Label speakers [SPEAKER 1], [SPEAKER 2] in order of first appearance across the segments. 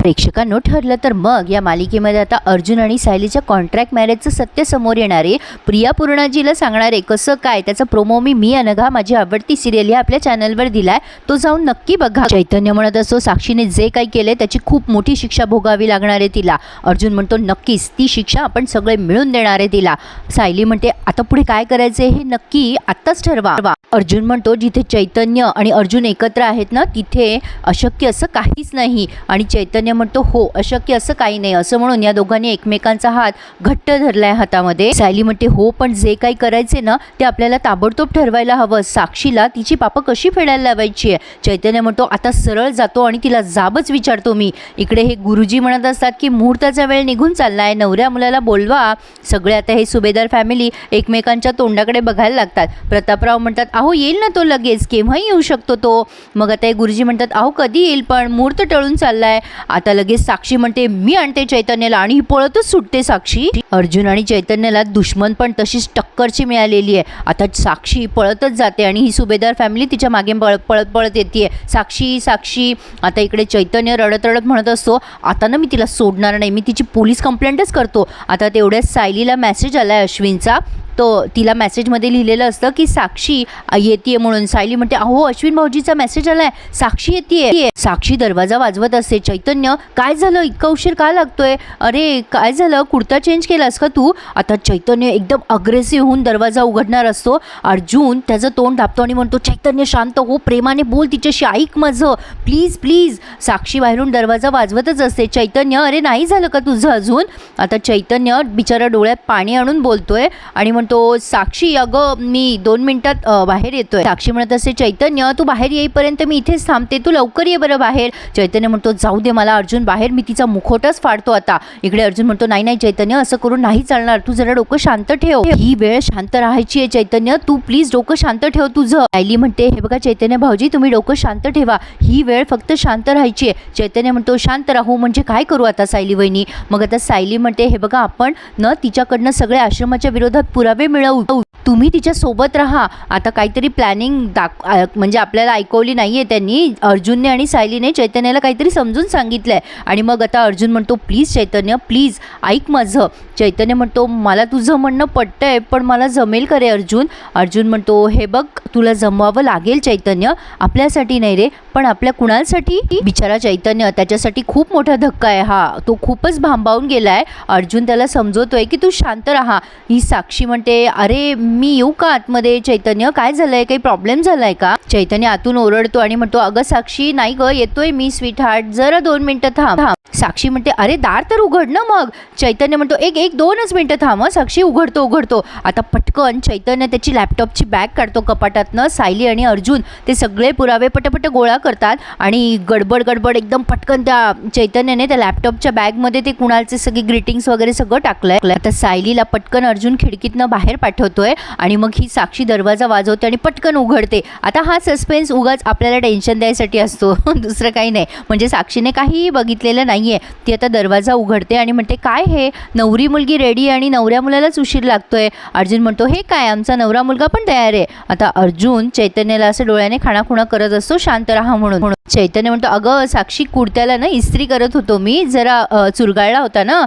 [SPEAKER 1] प्रेक्षकांनो ठरलं तर मग या मालिकेमध्ये आता अर्जुन आणि सायलीच्या कॉन्ट्रॅक्ट मॅरेजचं सत्य समोर येणार आहे. प्रिया पूर्णाजीला सांगणार आहे कसं काय? त्याचा प्रोमो मी मी अनघा माझी आवडती सिरियल ह्या आपल्या चॅनलवर दिलाय. तो जाऊन नक्की बघा. चैतन्य म्हणत असो साक्षीने जे काही केले त्याची खूप मोठी शिक्षा भोगावी लागणार आहे तिला. अर्जुन म्हणतो नक्कीच ती शिक्षा आपण सगळे मिळून देणार आहे तिला. सायली म्हणते आता पुढे काय करायचे हे नक्की आत्ताच ठरवा. अर्जुन म्हणतो जिथे चैतन्य आणि अर्जुन एकत्र आहेत ना तिथे अशक्य असं काहीच नाही. आणि चैतन्य म्हणतो हो अशक्य असं काही नाही. असं म्हणून या दोघांनी एकमेकांचा हात घट्ट धरलाय हातामध्ये. सायली म्हणते हो पण जे काही करायचे ना ते आपल्याला ताबडतोब ठरवायला हवं. साक्षीला तिची पापं कशी फेडायला लावायची आहे? चैतन्य म्हणतो आता सरळ जातो आणि तिला जाबच विचारतो मी. इकडे हे गुरुजी म्हणत असतात की मुहूर्ताचा वेळ निघून चाललाय. नवऱ्या मुलाला बोलवा. सगळे आता हे सुभेदार फॅमिली एकमेकांच्या तोंडाकडे बघायला लागतात. प्रतापराव म्हणतात अहो येईल ना तो लगेच. केव्हाही येऊ शकतो तो. मग आता हे गुरुजी म्हणतात अहो कधी येईल? पण मुहूर्त टळून चाललाय. आता लगेच साक्षी म्हणते मी आणते चैतन्याला आणि ही पळतच सुटते साक्षी. अर्जुन आणि चैतन्याला दुश्मन पण तशीच टक्करची मिळालेली आहे. आता साक्षी पळतच जाते आणि ही सुभेदार फॅमिली तिच्यामागे पळ पळत पळत येते साक्षी साक्षी आता इकडे चैतन्य रडत रडत म्हणत असतो आता ना मी तिला सोडणार नाही मी तिची पोलीस कंप्लेंटच करतो. आता तेवढ्याच सायलीला मेसेज आला आहे अश्विनचा. तो तिला मेसेजमध्ये लिहिलेलं असतं की साक्षी येते म्हणून. सायली म्हणते अहो अश्विन भाऊजीचा मेसेज आलाय. साक्षी येते साक्षी दरवाजा वाजवत असते. चैतन्य काय झालं? इतका उशीर का लागतोय? अरे काय झालं? कुर्ता चेंज केलास का तू? आता चैतन्य एकदम अग्रेसिव्ह होऊन दरवाजा उघडणार असतो. अर्जुन त्याचं तोंड दाबतो आणि म्हणतो चैतन्य शांत हो प्रेमाने बोल तिच्याशी ऐक माझं. Please please. साक्षी बाहेरून दरवाजा वाजवतच असते. चैतन्य अरे नाही झालं का तुझं अजून? आता चैतन्य बिचारा डोळ्यात पाणी आणून बोलतोय आणि म्हणतो साक्षी अगं मी दोन मिनिटात बाहेर येतोय. साक्षी म्हणत असे चैतन्य तू बाहेर येईपर्यंत मी इथेच थांबते. तू लवकर ये बरं बाहेर. चैतन्य म्हणतो जाऊ दे मला अर्जुन बाहेर मी तिचा मुखोटच फाडतो आता. इकडे अर्जुन म्हणतो नाही नाही चैतन्य असं करून नाही चालणार. तू जरा डोकं शांत ठेव. ही वेळ शांत राहायची आहे चैतन्य. तू प्लीज डोकं शांत ठेव तुझं. आयली म्हणते हे बघा चैतन्य भाऊजी तुम्ही डोकं शांत ठेवा. ही वेळ फक्त शांत राहायची आहे. चैतन्य म्हणतो शांत राहू म्हणजे काय करू आता सायली वहिनी? मग आता सायली म्हणते हे बघा आपण न तिच्याकडनं सगळ्या आश्रमाच्या विरोधात पुरावे मिळवू. तुम्ही तिच्या सोबत राहा. आता काहीतरी प्लॅनिंग दाख म्हणजे आपल्याला ऐकवली नाही आहे त्यांनी. अर्जुनने आणि सायलीने चैतन्याला काहीतरी समजून सांगितलं आहे आणि मग आता अर्जुन म्हणतो प्लीज चैतन्य प्लीज ऐक माझं. चैतन्य म्हणतो मला तुझं म्हणणं पटतं आहे पण मला जमेल का रे अर्जुन? अर्जुन म्हणतो हे बघ तुला जमवावं लागेल चैतन्य. आपल्यासाठी नाही रे पण आपल्या कुणासाठी बिचारा चैतन्य त्याच्यासाठी खूप मोठा धक्का आहे. हा तो खूपच भांबावून गेला आहे अर्जुन त्याला समजवतोय की तू शांत राहा. ही साक्षी म्हणते अरे मी येऊ का आतमध्ये? चैतन्य काय झालंय? काही प्रॉब्लेम झालाय का? चैतन्य आतून ओरडतो आणि म्हणतो अगं साक्षी नाही ग येतोय मी स्वीट हार्ट जरा दोन मिनिटं थांब. थांब. साक्षी म्हणते अरे दार तर उघड ना मग. चैतन्य म्हणतो एक एक दोनच मिनटं थांब साक्षी उघडतो उघडतो. आता पटकन चैतन्य त्याची लॅपटॉपची बॅग काढतो कपाटातनं सायली आणि अर्जुन. ते सगळे पुरावे पटपट गोळा करतात आणि गडबड गडबड एकदम पटकन त्या चैतन्याने त्या लॅपटॉपच्या बॅगमध्ये ते कुणालचे सगळे ग्रीटिंग्स वगैरे सगळं टाकलंय. आता सायलीला पटकन अर्जुन खिडकीतनं बाहेर पाठवतोय आणि मग ही साक्षी दरवाजा वाजवते आणि पटकन उघडते. आता हा सस्पेन्स उगाच आपल्याला टेन्शन द्यायसाठी असतो. दुसरं काही नाही. म्हणजे साक्षीने काहीही बघितलेलं नाही आहे ती आता दरवाजा उघडते आणि म्हणते काय हे? नवरी मुलगी रेडी आणि नवऱ्या मुलालाच उशीर लागतोय. अर्जुन म्हणतो हे काय? आमचा नवरा मुलगा पण तयार आहे. आता अर्जुन चैतन्याला असं डोळ्याने खाणाखुणा करत असतो शांत राहा म्हणून. म्हणून चैतन्य म्हणतो अगं साक्षी कुर्त्याला ना इस्त्री करत होतो मी. जरा चुरगाळला होता ना.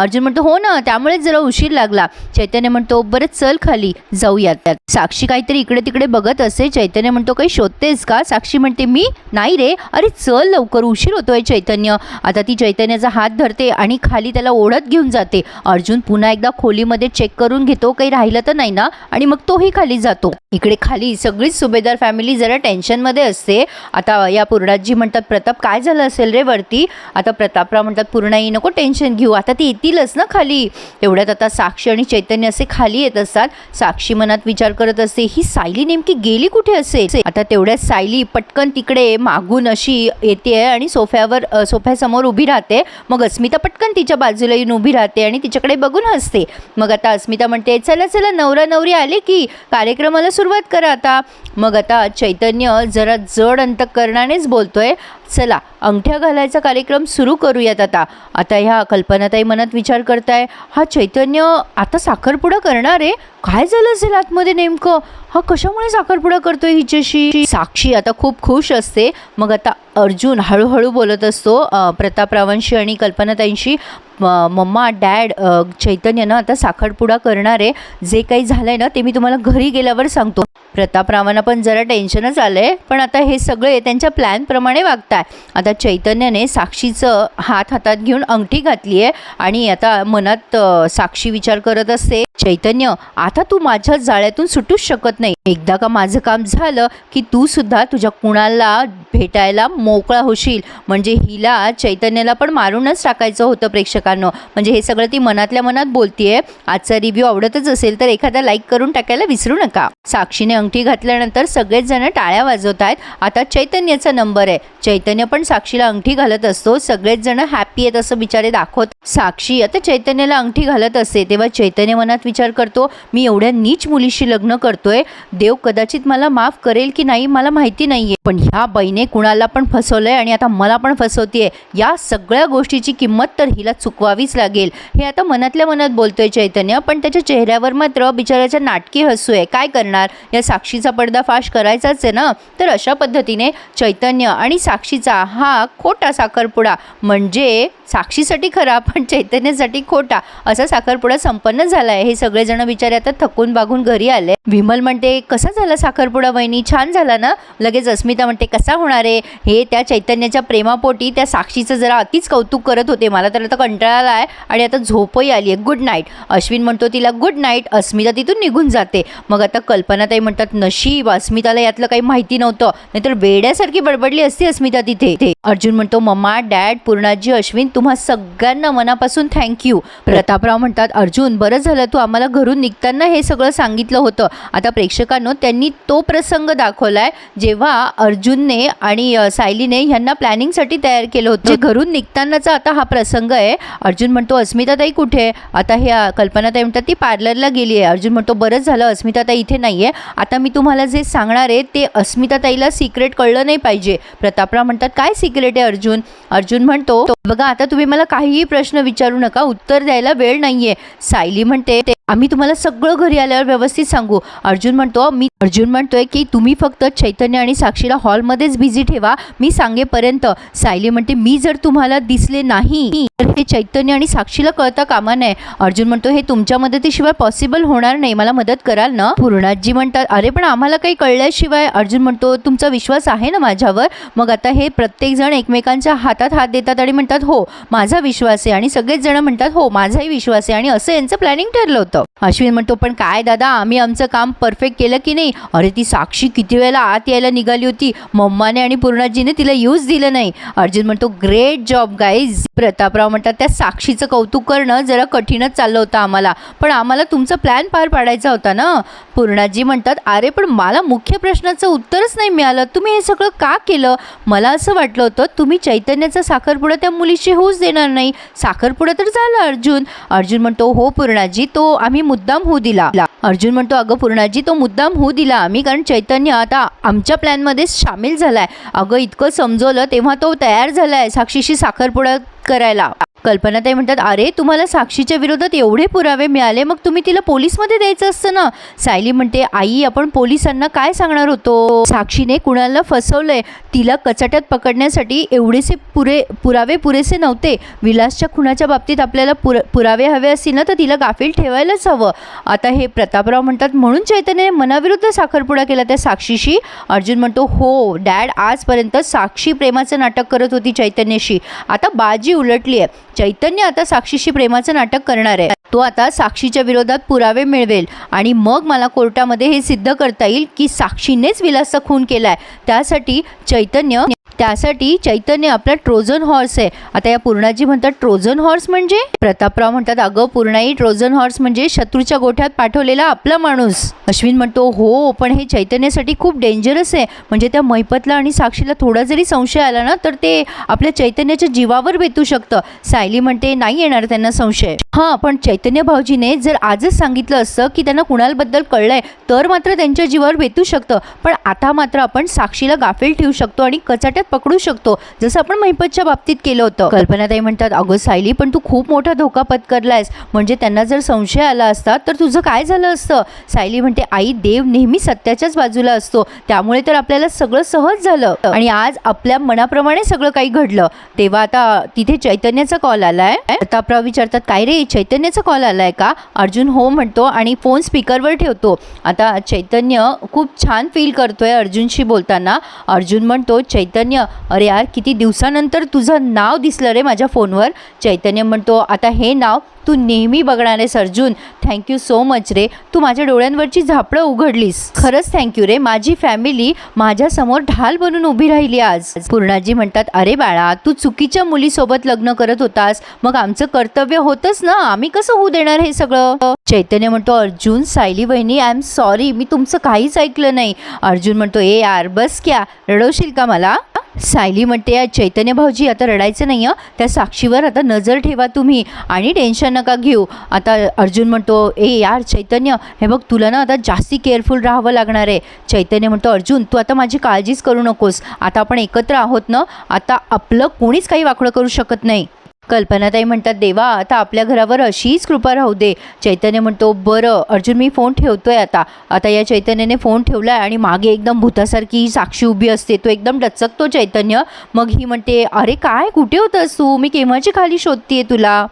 [SPEAKER 1] अर्जुन म्हणतो हो ना त्यामुळेच जरा उशीर लागला. चैतन्य म्हणतो बरं चल खाली जाऊयात. त्यात साक्षी काहीतरी इकडे तिकडे बघत असे चैतन्य म्हणतो काही शोधतेस का? साक्षी म्हणते मी? नाही रे. अरे चल लवकर उशीर होतोय चैतन्य. आता ती चैतन्याचा हात धरते आणि खाली त्याला ओढत घेऊन जाते. अर्जुन पुन्हा एकदा खोलीमध्ये चेक करून घेतो काही राहिलं तर नाही ना? आणि मग तोही खाली जातो. इकडे खाली सगळीच सुभेदार फॅमिली जरा टेन्शनमध्ये असते. आता या पूर्णाजी म्हणतात प्रताप काय झालं असेल रे वरती? आता प्रतापराव म्हणतात पूर्णाई नको टेन्शन घेऊ. आता ती येतीलच ना खाली? एवढ्यात आता साक्षी आणि चैतन्य असे खाली येत असतात साक्षी मनात विचार करत असते ही सायली नेमकी गेली कुठे असेल? आता तेवढ्यात सायली पटकन तिकडे मागून अशी येते आणि सोफ्यावर सोफ्यासमोर उभी राहते. मग अस्मिता पटकन तिच्या बाजूला येऊन उभी राहते आणि तिच्याकडे बघून हसते. मग आता अस्मिता म्हणते चला चला नवरा नवरी आले की कार्यक्रमाला सुरुवात करा आता. मग आता चैतन्य जरा जड अंतकरणानेच बोलतोय. चला अंगठ्या घालायचा कार्यक्रम सुरू करूयात आता. आता ह्या कल्पनाताई मनात विचार करताय हा चैतन्य आता साखरपुडा करणार आहे? काय झालं असेल आतमध्ये नेमकं? हा कशामुळे साखरपुडा करतोय हिच्याशी? साक्षी आता खूप खुश असते. मग आता अर्जुन हळूहळू बोलत असतो प्रतापरावांशी आणि कल्पनाताईंशी मम्मा डॅड चैतन्य चैतन्यनं आता साखरपुडा करणार आहे. जे काही झालंय ना ते मी तुम्हाला घरी गेल्यावर सांगतो. प्रतापरावांना पण जरा टेन्शनच आलंय. पण आता हे सगळे त्यांच्या प्लॅनप्रमाणे वागताय. आता चैतन्याने साक्षीचं हात हातात घेऊन अंगठी घातली आहे आणि आता मनात साक्षी विचार करत असते चैतन्य आता तू माझ्या जाळ्यातून सुटूच शकत नाही. एकदा का माझं काम झालं की तू सुद्धा तुझ्या कुणाला भेटायला मोकळा होशील. म्हणजे हिला चैतन्याला पण मारूनच टाकायचं होतं प्रेक्षकांनो. म्हणजे हे सगळं ती मनातल्या मनात बोलतीये. आजचा रिव्ह्यू आवडतच असेल तर एखादा लाईक करून टाकायला विसरू नका. साक्षीने अंगठी घातल्यानंतर सगळेच जण टाळ्या वाजवत आहेत. आता चैतन्याचा नंबर आहे. चैतन्य पण साक्षीला अंगठी घालत असतो. सगळेच जण हॅपी आहेत असं बिचारे दाखवत. साक्षी आता चैतन्याला अंगठी घालत असते. तेव्हा चैतन्य मनात विचार करतो मी एवढ्या नीच मुलीशी लग्न करतोय. देव कदाचित मला माफ करेल की नाही मला माहिती नाहीये. पण ह्या बाईने कुणाला पण फसवलंय आणि आता मला पण फसवतीये. या सगळ्या गोष्टीची किंमत तर हिला चुकवावीच लागेल. हे आता मनातल्या मनात बोलतोय चैतन्य पण त्याच्या चेहऱ्यावर मात्र बिचाऱ्याच्या नाटकी हसू आहे. काय करणार? या साक्षीचा पडदा फाश करायचाच आहे ना तर अशा पद्धतीने चैतन्य आणि साक्षीचा हा खोटा साखरपुडा म्हणजे साक्षीसाठी खरा पण चैतन्यासाठी खोटा असा साखरपुडा संपन्न झाला आहे हे सगळेजण बिचारे आता थकून बागून घरी आले. विमल म्हणते कसा झाला साखरपुडा वहिनी? छान झाला ना? लगेच अस्मिता म्हणते कसा होणार आहे? हे त्या चैतन्याच्या प्रेमापोटी त्या साक्षीचं जरा अतिच कौतुक करत होते. मला तर आता कंटाळा आला आहे आणि आता झोपही आली आहे. गुड नाईट अश्विन म्हणतो तिला गुड नाईट अस्मिता तिथून निघून जाते. मग आता कल्पनाताई म्हणतात नशीब अस्मिताला यातलं काही माहिती नव्हतं. नाहीतर वेड्यासारखी बडबडली असती अस्मिता तिथे. अर्जुन म्हणतो मम्मा डॅड पूर्णाजी अश्विन तुम्हा सगळ्यांना मनापासून थँक्यू प्रतापराव म्हणतात अर्जुन बरं झालं तू आम्हाला घरून निघताना हे सगळं सांगितलं होतं. आता प्रेक्षकांनो त्यांनी तो प्रसंग दाखवलाय जेव्हा अर्जुनने आणि सायलीने ह्यांना प्लॅनिंगसाठी तयार केलं होतं. जे घरून निघतानाचा आता हा प्रसंग आहे अर्जुन म्हणतो अस्मिताताई कुठे आहे? आता हे कल्पनाताई म्हणतात ती पार्लरला गेली आहे. अर्जुन म्हणतो बरंच झालं अस्मिताताई इथे नाही आहे आता मी तुम्हाला जे सांगणार आहे ते अस्मिताताईला सिक्रेट कळलं नाही पाहिजे. प्रतापराव म्हणतात काय सिक्रेट आहे अर्जुन? अर्जुन म्हणतो बघा आता तुम्ही मला काहीही प्रश्न विचारू नका उत्तर द्यायला वेळ नाहीये. सायली म्हणते "ते आम्ही तुम्हाला सगळं घरी आल्यावर व्यवस्थित सांगू. अर्जुन म्हणतो मी अर्जुन म्हणतोय की तुम्ही फक्त चैतन्य आणि साक्षीला हॉलमध्येच बिझी ठेवा मी सांगेपर्यंत. सायली म्हणते मी जर तुम्हाला दिसले नाही तर हे चैतन्य आणि साक्षीला कळता कामा नये. अर्जुन म्हणतो हे तुमच्या मदतीशिवाय पॉसिबल होणार नाही मला मदत कराल ना? पूर्णाजी म्हणतात अरे पण आम्हाला काही कळल्याशिवाय अर्जुन म्हणतो तुमचा विश्वास आहे ना माझ्यावर? मग आता हे प्रत्येक जण एकमेकांच्या हातात हात देतात आणि म्हणतात हो माझा विश्वास आहे. आणि सगळेच जण म्हणतात हो माझाही विश्वास आहे. आणि असं यांचं प्लॅनिंग ठरलं होतं. अश्विन म्हणतो पण काय दादा आम्ही आमचं काम परफेक्ट केलं की नाही? अरे ती साक्षी किती वेळेला आत यायला निघाली होती. मम्माने आणि पूर्णाजीने तिला यूज दिलं नाही. अर्जुन म्हणतो ग्रेट जॉब गाईज प्रतापराव म्हणतात त्या साक्षीचं कौतुक करणं जरा कठीणच चाललं होतं आम्हाला. पण आम्हाला तुमचा प्लॅन पार पाडायचा होता ना? पूर्णाजी म्हणतात अरे पण मला मुख्य प्रश्नाचं उत्तरच नाही मिळालं. तुम्ही हे सगळं का केलं? मला असं वाटलं होतं तुम्ही चैतन्याचा साखरपुडा त्या मुलीशी होऊच देणार नाही. साखरपुडा तर झाला अर्जुन. अर्जुन म्हणतो हो पूर्णाजी तो आम्ही मुद्दाम होऊ दिला. अर्जुन म्हणतो अगं पूर्णाजी तो मुद्दाम होऊ दिला. आम्ही कारण चैतन्य आता आमच्या प्लॅनमध्ये सामील झालाय. अगं इतकं समजवलं तेव्हा तो तयार झालाय साक्षीशी साखरपुडा करायला. कल्पनाताई म्हणतात अरे तुम्हाला साक्षीच्या विरोधात एवढे पुरावे मिळाले मग तुम्ही तिला पोलीसमध्ये द्यायचं असतं ना? सायली म्हणते आई आपण पोलिसांना काय सांगणार होतो? साक्षीने कुणाला फसवलंय तिला कचाट्यात पकडण्यासाठी एवढेसे पुरे पुरावे पुरेसे नव्हते. विलासच्या खुणाच्या बाबतीत आपल्याला पुर पुरावे हवे असतील ना तर तिला गाफील ठेवायलाच हवं. आता हे प्रतापराव म्हणतात म्हणून चैतन्यने मनाविरुद्ध साखरपुडा केला त्या साक्षीशी? अर्जुन म्हणतो हो डॅड आजपर्यंत साक्षी प्रेमाचं नाटक करत होती चैतन्याशी. आता बाजी उलटली आहे चैतन्य आता साक्षीशी प्रेमाचं नाटक करणार आहे. तो आता साक्षीच्या विरोधात पुरावे मिळवेल आणि मग मला कोर्टामध्ये हे सिद्ध करता येईल की साक्षीनेच विलासचा खून केलाय. त्यासाठी चैतन्य त्यासाठी चैतन्य आपला ट्रोजन हॉर्स आहे. आता या पूर्णाजी म्हणतात ट्रोजन हॉर्स म्हणजे? प्रतापराव म्हणतात अगं पूर्णाई ट्रोजन हॉर्स म्हणजे शत्रूच्या गोठ्यात पाठवलेला आपला माणूस. अश्विन म्हणतो हो पण हे चैतन्यासाठी खूप डेंजरस आहे. म्हणजे त्या मैपतला आणि साक्षीला थोडा जरी संशय आला ना तर ते आपल्या चैतन्याच्या जीवावर बेतू शकतं. सायली म्हणते नाही येणार त्यांना संशय. हां पण चैतन्य भाऊजीने जर आजच सांगितलं असतं की त्यांना कुणालबद्दल कळलंय तर मात्र त्यांच्या जीवावर बेतू शकतं. पण आता मात्र आपण साक्षीला गाफील ठेवू शकतो आणि कचाट्यात पकडू शकतो. जसं आपण महिपतच्या बाबतीत केलं होतं. कल्पनाताई म्हणतात अगं सायली पण तू खूप मोठा धोका पत्करलायस. म्हणजे त्यांना जर संशय आला असता तर तुझं काय झालं असतं? सायली म्हणते आई देव नेहमी सत्याच्याच बाजूला असतो. त्यामुळे तर आपल्याला सगळं सहज झालं. आणि आज आपल्या मनाप्रमाणे सगळं काही घडलं. तेव्हा आता तिथे चैतन्याचा कॉल आलाय. प्रतापराव विचारतात काय रे चैतन्याचा कॉल आलाय का? अर्जुन हो म्हणतो आणि फोन स्पीकरवर ठेवतो. आता चैतन्य खूप छान फील करतोय अर्जुनशी बोलताना. अर्जुन म्हणतो चैतन्य अरे यार किती दिवसानंतर तुझं नाव दिसलं रे माझ्या फोनवर. चैतन्य म्हणतो आता हे नाव तू नेहमी बघणार आहेस Arjun. Thank you so much रे. तू माझ्या डोळ्यांवरची झापडं उघडलीस. खरंच थँक्यू रे. माझी फॅमिली माझ्यासमोर ढाल बनून उभी राहिली आज. पूर्णाजी म्हणतात अरे बाळा तू चुकीच्या मुलीसोबत लग्न करत होतास. मग आमचं कर्तव्य होतंच ना. आम्ही कसं होऊ देणार हे सगळं? चैतन्य म्हणतो अर्जुन सायली बहिणी आय एम सॉरी मी तुमचं काहीच ऐकलं नाही. अर्जुन म्हणतो ए यार बस क्या. रडवशील का मला? सायली म्हणते "या चैतन्य भाऊजी आता रडायचं नाही आहे त्या साक्षीवर आता नजर ठेवा तुम्ही आणि टेन्शन नका घेऊ. आता अर्जुन म्हणतो ए यार चैतन्य हे बघ तुला ना आता जास्ती केअरफुल राहावं लागणार आहे. चैतन्य म्हणतो अर्जुन तू आता माझी काळजीच करू नकोस. आता आपण एकत्र आहोत ना आता आपलं कोणीच काही वाकडं करू शकत नाही. कल्पनाताई म्हणतात देवा आता आपल्या घरावर अशीच कृपा राहू दे. चैतन्य म्हणतो बरं अर्जुन मी फोन ठेवतोय आता. आता या चैतन्याने फोन ठेवला आणि मागे एकदम भूतासारखी साक्षी उभी असते. तो एकदम डचकतो चैतन्य. मग ही म्हणते अरे काय कुठे होतंस तू? मी केव्हाची खाली शोधतीये तुला?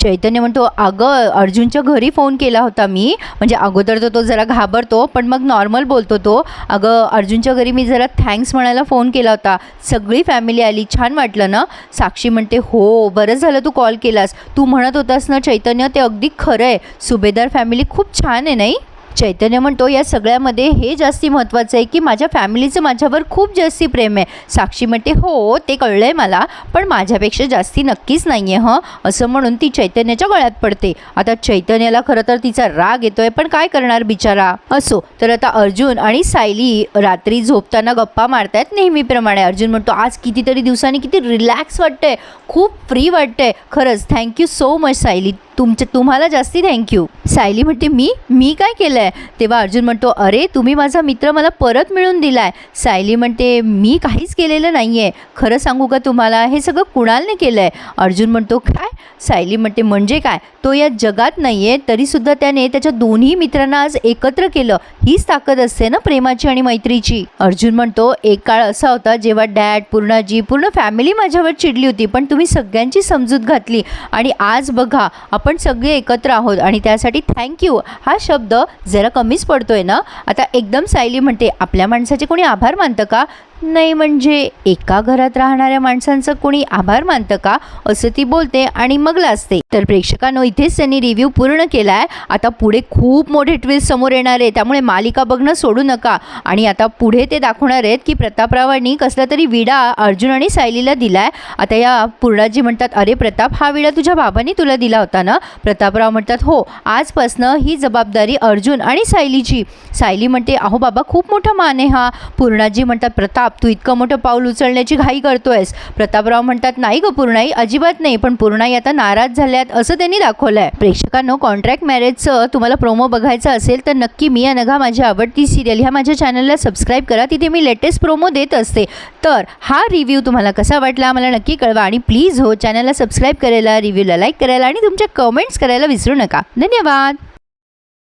[SPEAKER 1] चैतन्य म्हणतो अगं अर्जुनच्या घरी फोन केला होता मी. म्हणजे अगोदर तर तो जरा घाबरतो पण मग नॉर्मल बोलतो तो अगं अर्जुनच्या घरी मी जरा थँक्स म्हणायला फोन केला होता. सगळी फॅमिली आली. छान वाटलं ना? साक्षी म्हणते हो बरं झालं तू कॉल केलास. तू म्हणत होतास ना चैतन्य ते अगदी खरं आहे. सुभेदार फॅमिली खूप छान आहे नाही? चैतन्य म्हणतो या सगळ्यामध्ये हे जास्ती महत्त्वाचं आहे की माझ्या फॅमिलीचं माझ्यावर खूप जास्ती प्रेम आहे. साक्षी म्हणते हो ते कळलं आहे मला पण माझ्यापेक्षा जास्ती नक्कीच नाही आहे हं? असं म्हणून ती चैतन्याच्या गळ्यात पडते. आता चैतन्याला खरं तर तिचा राग येतोय पण काय करणार बिचारा? असो तर आता अर्जुन आणि सायली रात्री झोपताना गप्पा मारतायत नेहमीप्रमाणे. अर्जुन म्हणतो आज कितीतरी दिवसांनी किती रिलॅक्स वाटतंय खूप फ्री वाटतंय. खरंच थँक्यू सो मच सायली. तुमचे तुम्हाला जास्ती थँक्यू सायली म्हणते मी? मी काय केलं आहे तेव्हा अर्जुन म्हणतो अरे तुम्ही माझा मित्र मला परत मिळून दिला आहे सायली म्हणते मी काहीच केलेलं नाही आहे खरं सांगू का तुम्हाला? हे सगळं कुणालने केलं आहे अर्जुन म्हणतो काय? सायली म्हणते म्हणजे काय? तो या जगात नाही आहे तरीसुद्धा त्याने त्याच्या दोन्ही मित्रांना आज एकत्र केलं. हीच ताकद असते ना प्रेमाची आणि मैत्रीची? अर्जुन म्हणतो एक काळ असा होता जेव्हा डॅड पूर्णाजी पूर्ण फॅमिली माझ्यावर चिडली होती पण तुम्ही सगळ्यांची समजूत घातली. आणि आज बघा आपण सगळे एकत्र आहोत आणि त्यासाठी थँक्यू हा शब्द जरा कमीच पडतोय ना? आता एकदम सायली म्हणते आपल्या माणसाचे कोणी आभार मानतं का? नाही म्हणजे एका घरात राहणाऱ्या माणसांचं कोणी आभार मानतं का? असं ती बोलते आणि मग लाजते तर प्रेक्षकांनो इथेच त्यांनी रिव्ह्यू पूर्ण केला आहे आता पुढे खूप मोठे ट्विस्ट समोर येणार आहे. त्यामुळे मालिका बघणं सोडू नका. आणि आता पुढे ते दाखवणार आहेत की प्रतापरावांनी कसला तरी विडा अर्जुन आणि सायलीला दिला आहे आता या पूर्णाजी म्हणतात अरे प्रताप हा विडा तुझ्या बाबांनी तुला दिला होता ना? प्रतापराव म्हणतात हो आजपासनं ही जबाबदारी अर्जुन आणि सायलीची. सायली म्हणते अहो बाबा खूप मोठा मान आहे हा. पूर्णाजी म्हणतात प्रताप तू इतकं मोठं पाऊल उचलण्याची घाई करतोयस. प्रतापराव म्हणतात नाही ग पूर्णाई अजिबात नाही पण पूर्णाई आता नाराज झाल्यात असं त्यांनी दाखवलं आहे प्रेक्षकांनो कॉन्ट्रॅक्ट मॅरेजचं तुम्हाला प्रोमो बघायचं असेल तर नक्की मी अनघा माझी आवडती सिरियल ह्या माझ्या चॅनलला सबस्क्राईब करा. तिथे मी लेटेस्ट प्रोमो देत असते. तर हा रिव्ह्यू तुम्हाला कसा वाटला मला नक्की कळवा. आणि प्लीज हो चॅनलला सबस्क्राईब करायला रिव्ह्यूला लाईक करायला आणि तुमच्या कमेंट्स करायला विसरू नका. धन्यवाद!